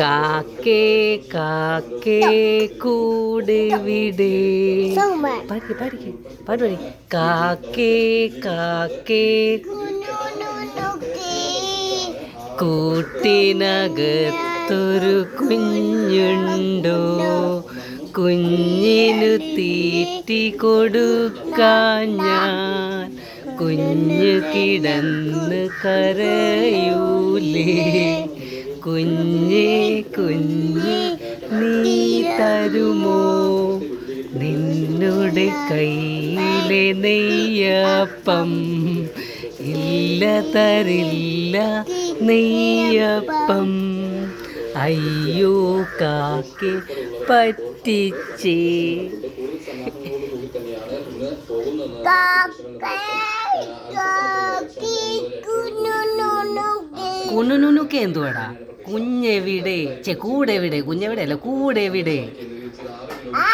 കാക്കേ കാക്കേ കൂടെ വിടേ. സൗമാൻ പാടി പാടി പാടി പാടി കാക്കേ കാക്കേ. കൂട്ടിനകത്തൊരു കുഞ്ഞുണ്ടോ? കുഞ്ഞിനു തീറ്റി കൊടുക്കാൻ ഞാൻ. കുഞ്ഞ് കിടന്ന് കരയൂലേ. കുഞ്ഞേ കുഞ്ഞ് നീ തരുമോ? നിന്നുടെ കയ്യിലെ നെയ്യപ്പം ഇല്ല തരില്ല നെയ്യപ്പം. അയ്യോ കാക്കെ പറ്റിച്ചേ. കുനുനുനുക്ക് എന്തുവാടാ? കുഞ്ഞെവിടെ? ചെ കൂടെവിടെ? കുഞ്ഞെവിടെ അല്ല കൂടെവിടെ? ആ